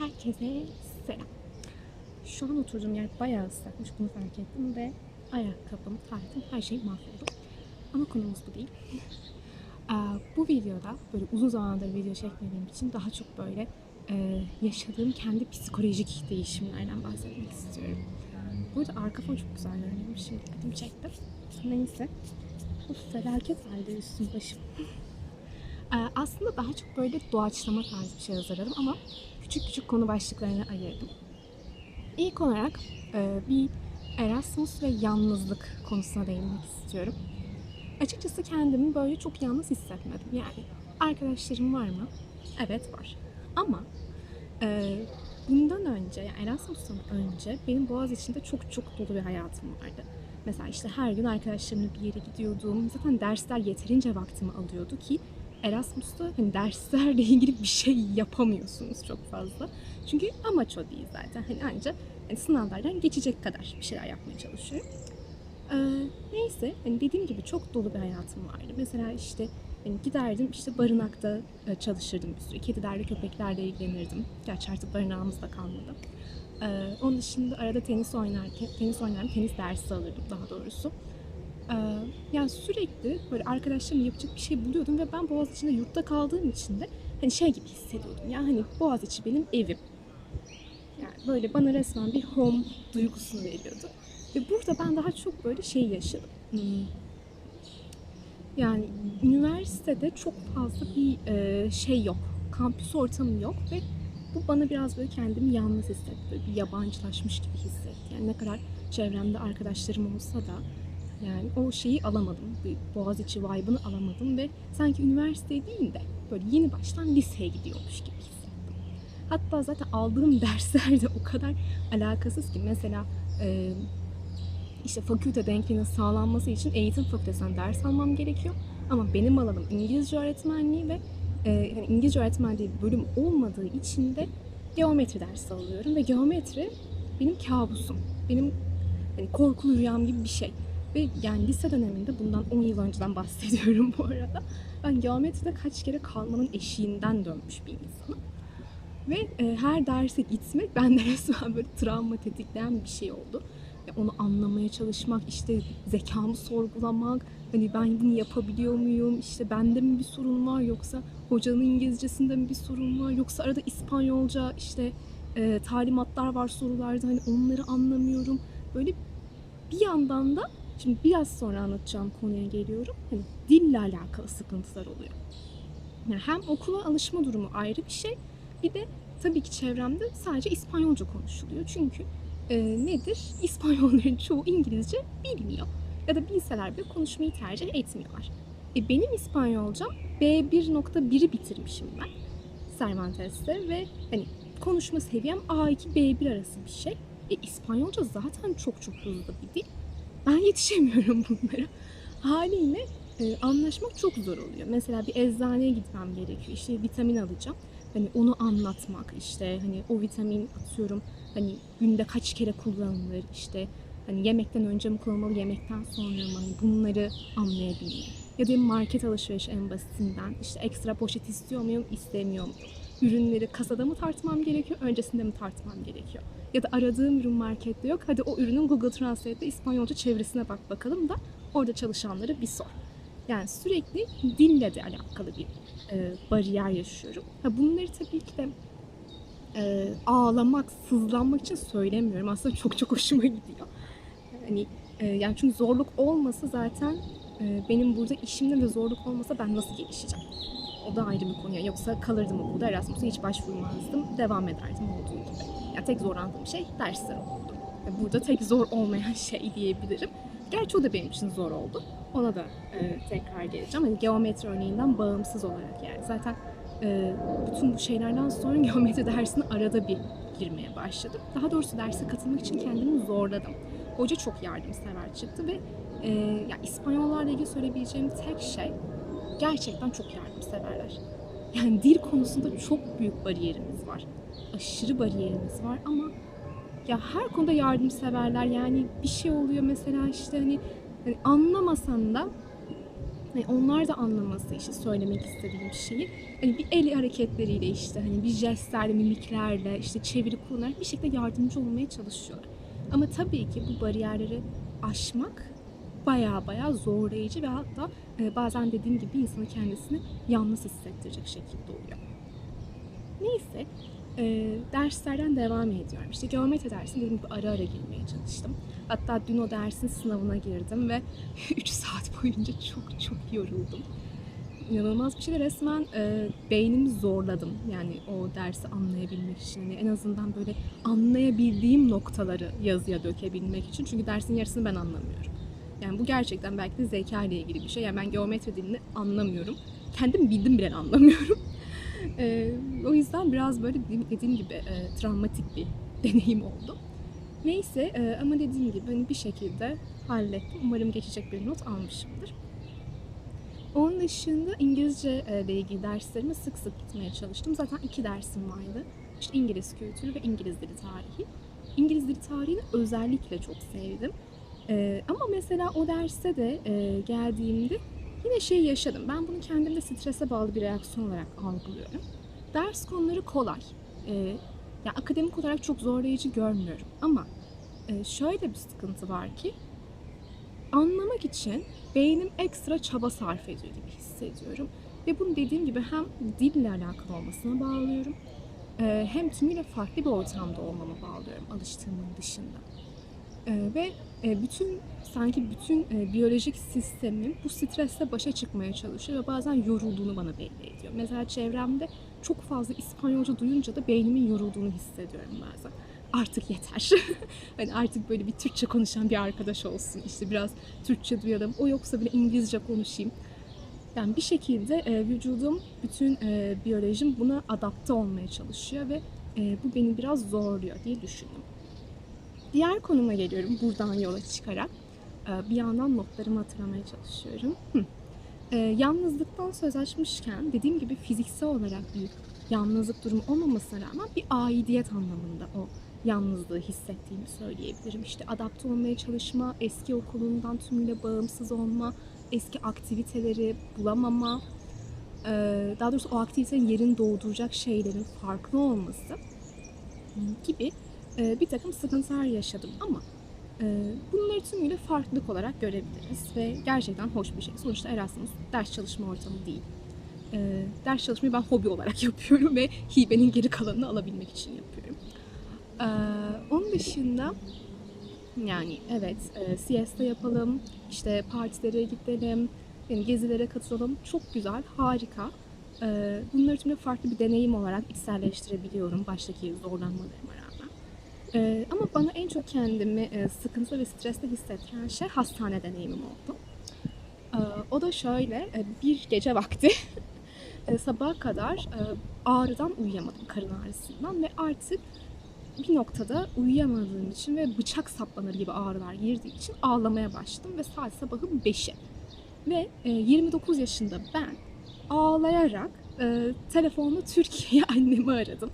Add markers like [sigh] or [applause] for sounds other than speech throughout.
Herkese selam. Şu an oturduğum yer bayağı ıslakmış bunu fark ettim ve ayakkabım, taytım her şey mahvoldu. Ama konumuz bu değil. Ee, bu videoda böyle uzun zamandır video çekmediğim için daha çok böyle e, yaşadığım kendi psikolojik değişimlerden bahsetmek istiyorum. Burada arka fon çok güzel görünüyor. Şimdi dikkatimi çekti. Neyse. Uf, felaket halde üstüm başım. Aslında daha çok böyle doğaçlama tarzı bir şey hazırladım ama küçük küçük konu başlıklarına ayırdım. İlk olarak e, bir Erasmus ve yalnızlık konusuna değinmek istiyorum. Açıkçası kendimi böyle çok yalnız hissetmedim. Yani arkadaşlarım var mı? Evet var. Ama e, bundan önce, yani Erasmus'tan önce benim Boğaz içinde çok çok dolu bir hayatım vardı. Mesela işte her gün arkadaşlarımla bir yere gidiyordum. Zaten dersler yeterince vaktimi alıyordu ki Erasmus'ta hani derslerle [laughs] ilgili bir şey yapamıyorsunuz çok fazla. Çünkü amaç o değil zaten. Hani ancak hani sınavlardan geçecek kadar bir şeyler yapmaya çalışıyorum. Ee, neyse hani dediğim gibi çok dolu bir hayatım vardı. Mesela işte hani giderdim işte barınakta e, çalışırdım bir süre. Kedilerle köpeklerle ilgilenirdim. Gerçi artık barınağımız da kalmadı. Ee, onun dışında arada tenis oynarken, tenis oynarım, tenis dersi alırdım daha doğrusu. Yani sürekli böyle arkadaşlarımla yapacak bir şey buluyordum ve ben Boğaziçi'nde yurtta kaldığım için de hani şey gibi hissediyordum. Yani hani Boğaziçi benim evim. Yani böyle bana resmen bir home duygusunu veriyordu. Ve burada ben daha çok böyle şey yaşadım. Hmm. Yani üniversitede çok fazla bir şey yok. Kampüs ortamı yok ve bu bana biraz böyle kendimi yalnız hissetti. Böyle bir yabancılaşmış gibi hissetti. Yani ne kadar çevremde arkadaşlarım olsa da yani o şeyi alamadım. Bir Boğaziçi vibe'ını alamadım ve sanki üniversite değil de böyle yeni baştan liseye gidiyormuş gibi hissettim. Hatta zaten aldığım [laughs] dersler de o kadar alakasız ki mesela işte fakülte denkliğinin sağlanması için eğitim fakültesinden ders almam gerekiyor. Ama benim alanım İngilizce öğretmenliği ve e, yani İngilizce öğretmenliği bölüm olmadığı için de geometri dersi alıyorum ve geometri benim kabusum. Benim hani korkulu rüyam gibi bir şey. Ve yani lise döneminde bundan 10 yıl önceden bahsediyorum bu arada. Ben geometride kaç kere kalmanın eşiğinden dönmüş bir insanım. Ve e, her derse gitmek bende [laughs] resmen böyle travma tetikleyen bir şey oldu. Ya onu anlamaya çalışmak, işte zekamı sorgulamak, hani ben bunu yapabiliyor muyum, işte bende mi bir sorun var yoksa hocanın İngilizcesinde mi bir sorun var yoksa arada İspanyolca işte e, talimatlar var sorularda hani onları anlamıyorum. Böyle bir yandan da Şimdi biraz sonra anlatacağım konuya geliyorum. Hani dille alakalı sıkıntılar oluyor. Yani hem okula alışma durumu ayrı bir şey. Bir de tabii ki çevremde sadece İspanyolca konuşuluyor. Çünkü e, nedir? [laughs] İspanyolların çoğu İngilizce bilmiyor. Ya da bilseler bile konuşmayı tercih etmiyorlar. E, benim İspanyolcam B1.1'i bitirmişim ben. Cervantes'te ve hani konuşma seviyem A2 B1 arası bir şey. E, İspanyolca zaten çok çok hızlı bir dil ben yetişemiyorum [laughs] bunlara. Haliyle e, anlaşmak çok zor oluyor. Mesela bir eczaneye gitmem gerekiyor. İşte vitamin alacağım. Hani onu anlatmak işte hani o vitamin atıyorum hani günde kaç kere kullanılır işte hani yemekten önce mi kullanılmalı yemekten sonra mı hani bunları anlayabilmek. Ya da market alışverişi en basitinden işte ekstra poşet istiyor muyum istemiyor muyum? Ürünleri kasada mı tartmam gerekiyor öncesinde mi tartmam gerekiyor? Ya da aradığım ürün markette yok. Hadi o ürünün Google Translate'de İspanyolca çevresine bak bakalım da orada çalışanlara bir sor. Yani sürekli dille de alakalı bir e, bariyer yaşıyorum. Ha, bunları tabii ki de e, ağlamak, sızlanmak için söylemiyorum. Aslında çok çok hoşuma gidiyor. Hani e, yani çünkü zorluk olmasa zaten benim burada işimde de zorluk olmasa ben nasıl gelişeceğim? O da ayrı bir konu. Yoksa kalırdım okulda Erasmus'a hiç başvurmazdım. Devam ederdim olduğu gibi. Yani tek zorlandığım şey dersler oldu. Burada tek zor olmayan [laughs] şey diyebilirim. Gerçi o da benim için zor oldu. Ona da e, tekrar geleceğim. Hani geometri örneğinden bağımsız olarak yani. Zaten e, bütün bu şeylerden sonra [laughs] geometri dersine arada bir girmeye başladım. Daha doğrusu derse katılmak için kendimi zorladım. Hoca çok yardımsever çıktı ve e, ya İspanyollarla ilgili söyleyebileceğim tek şey gerçekten çok yardımseverler. Yani dil konusunda çok büyük bariyerimiz var. Aşırı bariyerimiz var ama ya her konuda yardımseverler. Yani bir şey oluyor mesela işte hani, hani anlamasan da Hani onlar da anlaması işte söylemek istediğim şeyi. Hani bir el hareketleriyle işte hani bir jestlerle, mimiklerle, işte çeviri kullanarak bir şekilde yardımcı olmaya çalışıyorlar. Ama tabii ki bu bariyerleri aşmak baya baya zorlayıcı ve hatta e, bazen dediğim gibi insanı kendisini yalnız hissettirecek şekilde oluyor. Neyse e, derslerden devam ediyorum. İşte geometri dersine dediğim gibi ara ara girmeye çalıştım. Hatta dün o dersin sınavına girdim ve [laughs] 3 saat boyunca çok çok yoruldum. İnanılmaz bir şey ve resmen e, beynimi zorladım. Yani o dersi anlayabilmek için. Yani en azından böyle anlayabildiğim noktaları yazıya dökebilmek için. Çünkü dersin yarısını ben anlamıyorum. Yani bu gerçekten belki de zeka ile ilgili bir şey. Yani ben geometri dilini anlamıyorum. Kendim bildim bile anlamıyorum. [laughs] E, o yüzden biraz böyle dediğim, gibi e, travmatik bir [laughs] deneyim oldu. Neyse e, ama dediğim gibi hani bir şekilde hallettim. Umarım geçecek bir not almışımdır. Onun dışında İngilizce e, ile ilgili derslerime sık sık gitmeye çalıştım. Zaten iki dersim vardı. İşte İngiliz kültürü ve İngiliz dili tarihi. İngiliz dili tarihini özellikle çok sevdim. E, ama mesela o derste de e, geldiğimde yine şey yaşadım. Ben bunu kendimde strese bağlı bir reaksiyon olarak algılıyorum. Ders konuları kolay. E, ya akademik olarak çok zorlayıcı görmüyorum. Ama e, şöyle bir sıkıntı var ki anlamak için beynim ekstra çaba sarf ediyor gibi hissediyorum. Ve bunu dediğim gibi hem dille alakalı olmasına bağlıyorum. e, Hem tümüyle farklı bir ortamda olmama bağlıyorum alıştığımın dışında. E, Ve e, bütün sanki bütün e, biyolojik sistemim bu stresle başa çıkmaya çalışıyor ve bazen yorulduğunu bana belli ediyor. Mesela çevremde çok fazla İspanyolca duyunca da beynimin yorulduğunu hissediyorum bazen. Artık yeter. [laughs] hani artık böyle bir Türkçe konuşan bir arkadaş olsun. İşte biraz Türkçe duyalım. O yoksa bile İngilizce konuşayım. Yani bir şekilde e, vücudum, bütün e, biyolojim buna adapte olmaya çalışıyor ve e, bu beni biraz zorluyor diye düşündüm. Diğer konuma geliyorum buradan yola çıkarak. E, bir yandan notlarımı hatırlamaya çalışıyorum. Hı. E, yalnızlıktan söz açmışken dediğim gibi fiziksel olarak bir yalnızlık durumu olmamasına rağmen bir aidiyet anlamında o yalnızlığı hissettiğimi söyleyebilirim. İşte adapte olmaya çalışma, eski okulundan tümüyle bağımsız olma, eski aktiviteleri bulamama, e, daha doğrusu o aktivitenin yerini dolduracak şeylerin farklı olması gibi e, bir takım sıkıntılar yaşadım ama e, bunları tümüyle farklılık olarak görebiliriz ve gerçekten hoş bir şey. Sonuçta Erasmus ders çalışma ortamı değil. E, ders çalışmayı ben hobi olarak [laughs] yapıyorum ve hibenin geri kalanını alabilmek için yapıyorum. E, onun dışında yani evet e, siesta yapalım, işte partilere gidelim, yani gezilere katılalım. Çok güzel, harika. E, bunları tümüyle farklı bir deneyim olarak içselleştirebiliyorum baştaki zorlanmalarıma rağmen. E, ama bana en çok kendimi e, sıkıntı ve stresli hissettiren şey hastane deneyimim oldu. E, o da şöyle, e, bir gece vakti [laughs] e, sabaha kadar e, ağrıdan uyuyamadım, karın ağrısından ve artık bir noktada uyuyamadığım için ve bıçak saplanır gibi ağrılar girdiği için ağlamaya başladım ve saat sabahın 5'i. Ve e, 29 yaşında ben ağlayarak e, telefonla Türkiye'ye [laughs] annemi aradım.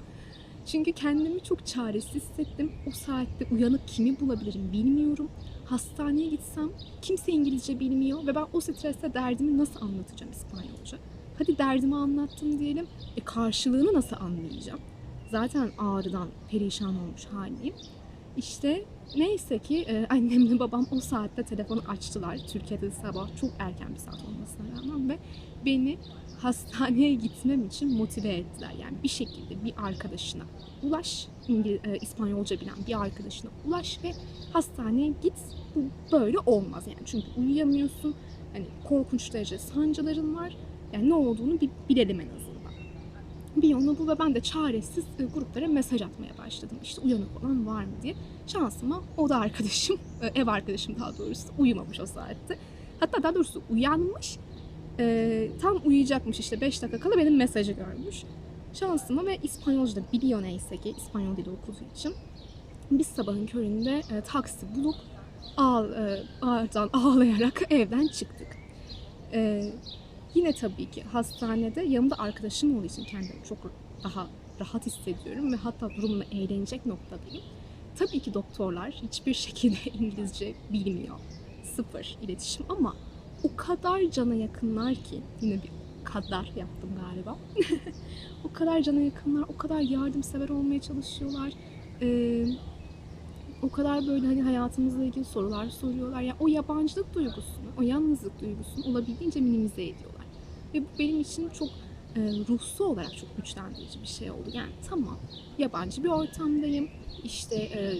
Çünkü kendimi çok çaresiz hissettim. O saatte uyanık kimi bulabilirim bilmiyorum. Hastaneye gitsem kimse İngilizce bilmiyor ve ben o streste derdimi nasıl anlatacağım İspanyolca? Hadi derdimi anlattım diyelim. E karşılığını nasıl anlayacağım? Zaten ağrıdan perişan olmuş haliyim. İşte neyse ki e, annemle [laughs] babam o saatte telefonu açtılar. Türkiye'de sabah çok erken bir saat olmasına rağmen ve beni hastaneye gitmem için motive ettiler. Yani bir şekilde bir arkadaşına ulaş, İngiliz, e, İspanyolca bilen bir arkadaşına ulaş ve hastaneye git. Bu böyle olmaz yani. Çünkü uyuyamıyorsun. Hani korkunç derece sancıların var. Yani ne olduğunu bir bilelim en azından. Bir yolu bu ve ben de çaresiz e, gruplara mesaj atmaya başladım. İşte uyanık olan var mı diye. Şansıma o da arkadaşım, [laughs] e, ev arkadaşım daha doğrusu uyumamış o saatte. Hatta daha doğrusu uyanmış, e, tam uyuyacakmış işte 5 dakika kala benim mesajı görmüş. Şansıma ve İspanyolca da biliyor neyse ki İspanyol dili okuduğu için. Biz sabahın köründe taksi bulup ağ, ağırdan ağlayarak evden çıktık. Yine tabii ki hastanede yanımda arkadaşım olduğu için kendimi çok daha rahat hissediyorum ve hatta durumla eğlenecek noktadayım. Tabii ki doktorlar hiçbir şekilde [laughs] İngilizce bilmiyor. Sıfır iletişim ama o kadar cana yakınlar ki yine bir kadar yaptım galiba. [laughs] o kadar cana yakınlar, o kadar yardımsever olmaya çalışıyorlar. Ee, o kadar böyle hani hayatımızla ilgili sorular soruyorlar. Yani o yabancılık duygusunu, o yalnızlık duygusunu olabildiğince minimize ediyorlar. Ve bu benim için çok e, ruhsu olarak çok güçlendirici bir şey oldu. Yani tamam yabancı bir ortamdayım. İşte e,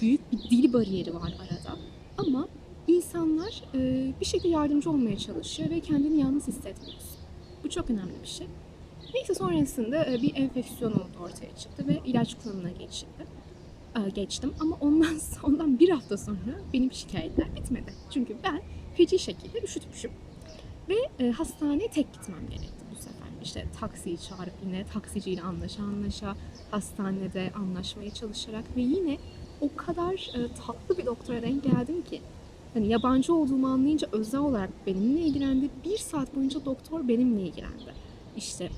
büyük bir dil bariyeri var arada. Ama insanlar e, bir şekilde yardımcı olmaya çalışıyor ve kendini yalnız hissetmiyorsun. Bu çok önemli bir şey. Neyse sonrasında e, bir enfeksiyon oldu ortaya çıktı ve ilaç kullanımına geçildi. E, geçtim ama ondan [laughs] ondan bir hafta sonra benim şikayetler bitmedi. Çünkü ben feci şekilde üşütmüşüm. Ve e, hastaneye tek gitmem gerekti bu sefer. İşte taksiyi çağırıp yine taksiciyle anlaşa anlaşa hastanede anlaşmaya çalışarak ve yine o kadar e, tatlı bir doktora denk geldim ki hani yabancı olduğumu anlayınca özel olarak benimle ilgilendi. Bir saat boyunca doktor benimle ilgilendi. İşte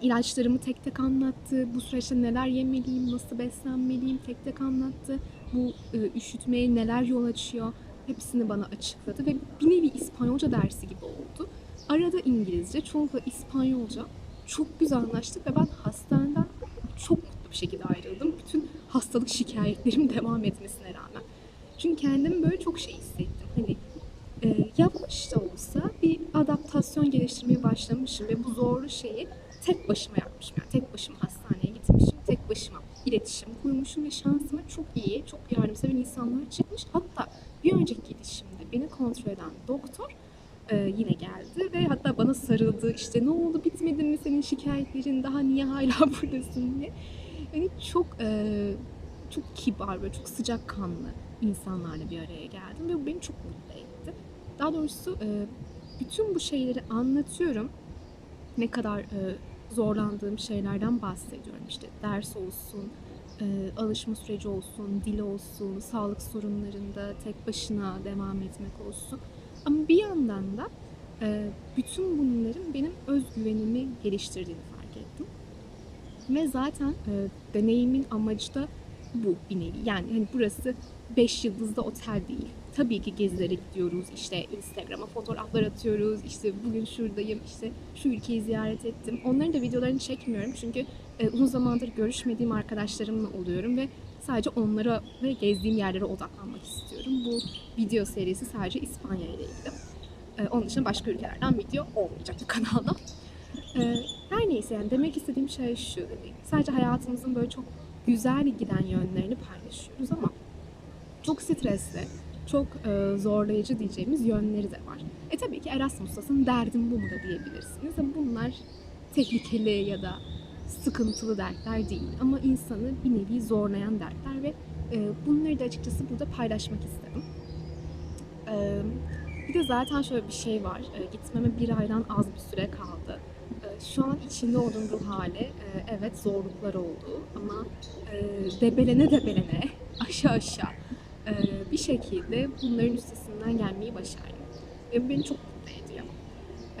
ilaçlarımı tek tek anlattı. Bu süreçte neler yemeliyim, nasıl beslenmeliyim tek tek anlattı. Bu e, üşütmeye neler yol açıyor hepsini bana açıkladı ve bir nevi İspanyolca dersi gibi oldu. Arada İngilizce, çoğunlukla İspanyolca çok güzel anlaştık ve ben hastaneden çok mutlu bir şekilde ayrıldım. Bütün hastalık şikayetlerim [laughs] devam etmesine rağmen. Çünkü kendimi böyle çok şey hissettim. Hani e, yavaş da olsa bir adaptasyon geliştirmeye başlamışım ve bu zorlu şeyi tek başıma yapmışım. Yani tek başıma hastaneye gitmişim, tek başıma iletişim kurmuşum ve şansıma çok iyi, çok yardımsever insanlar çıkmış. Hatta bir önceki gidişimde beni kontrol eden doktor e, yine geldi ve hatta bana sarıldı. İşte ne oldu bitmedi mi senin şikayetlerin daha niye hala [laughs] buradasın diye. Yani çok e, çok kibar ve çok sıcakkanlı insanlarla bir araya geldim ve bu beni çok mutlu etti. Daha doğrusu e, bütün bu şeyleri anlatıyorum. Ne kadar e, zorlandığım şeylerden bahsediyorum. İşte ders olsun, alışma süreci olsun, dil olsun, sağlık sorunlarında tek başına devam etmek olsun. Ama bir yandan da e, bütün bunların benim özgüvenimi geliştirdiğini fark ettim. Ve zaten e, deneyimin amacı da bu bir nevi. Yani hani burası 5 yıldızlı otel değil. Tabii ki gezilere gidiyoruz, işte Instagram'a fotoğraflar atıyoruz, işte bugün şuradayım, işte şu ülkeyi ziyaret ettim. Onların da videolarını çekmiyorum çünkü e, uzun zamandır görüşmediğim arkadaşlarımla oluyorum ve sadece onlara ve gezdiğim yerlere odaklanmak istiyorum. Bu video serisi sadece İspanya ile ilgili. E, onun dışında başka ülkelerden video olmayacak bu kanalda. E, her neyse yani demek istediğim şey şu. Sadece hayatımızın böyle çok güzel giden yönlerini paylaşıyoruz ama çok stresli, çok e, zorlayıcı diyeceğimiz yönleri de var. E tabii ki Erasmus'tasın derdim bu mu da diyebilirsiniz. Bunlar tehlikeli ya da sıkıntılı dertler değil. Ama insanı bir nevi zorlayan dertler ve e, bunları da açıkçası burada paylaşmak istedim. E, bir de zaten şöyle bir şey var. E, gitmeme bir aydan az bir süre kaldı. E, şu an içinde olduğum ruh hali e, evet zorluklar oldu ama e, debelene debelene [laughs] aşağı aşağı e, bir şekilde bunların üstesinden gelmeyi başardım. Ve beni çok mutlu ediyor.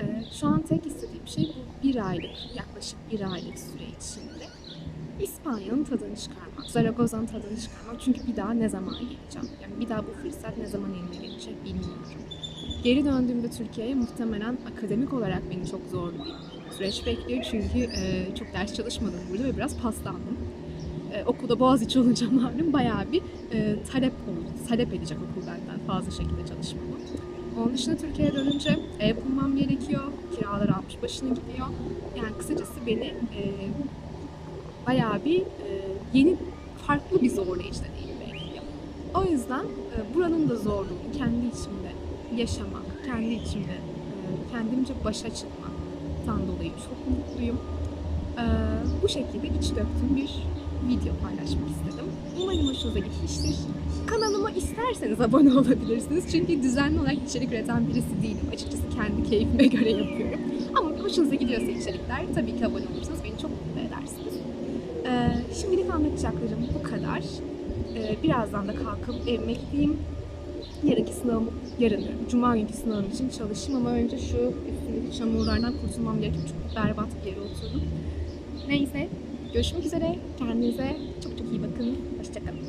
E, şu an tek istediğim şey bu bir aylık, yaklaşık bir aylık süre içinde İspanya'nın tadını çıkarmak, Zaragoza'nın tadını çıkarmak. Çünkü bir daha ne zaman geleceğim? Yani bir daha bu fırsat ne zaman elime gelecek bilmiyorum. Geri döndüğümde Türkiye'ye muhtemelen akademik olarak beni çok zorlu bir süreç bekliyor. Çünkü e, çok ders çalışmadım burada ve biraz paslandım. E, okulda Boğaziçi olunca malum bayağı bir e, talep oldu. Talep edecek okul benden fazla şekilde çalışmamı. Onun dışında Türkiye'ye dönünce ev bulmam gerekiyor. Kiralar almış başına gidiyor. Yani kısacası beni e, bayağı bir e, yeni farklı bir zorlayıcı deneyim bekliyor. O yüzden e, buranın da zorluğunu kendi içimde yaşamak, kendi içimde e, kendimce başa çıkmaktan dolayı çok mutluyum. E, bu şekilde iç döktüğüm bir video paylaşmak istedim. Umarım hoşunuza gitmiştir. Kanalıma isterseniz abone olabilirsiniz. Çünkü düzenli olarak içerik üreten birisi değilim. Açıkçası kendi keyfime [laughs] göre yapıyorum. Ama hoşunuza gidiyorsa içerikler tabii ki abone olursanız beni çok mutlu edersiniz. Ee, şimdilik anlatacaklarım bu kadar. Ee, birazdan da kalkıp evime gideyim. Yarınki sınavım, yarın diyorum, Cuma günkü sınavım için çalışayım ama önce şu üstündeki çamurlardan kurtulmam gerekiyor. Çok berbat bir yere oturdum. Neyse, görüşmek üzere. Kendinize çok çok iyi bakın. Hoşçakalın.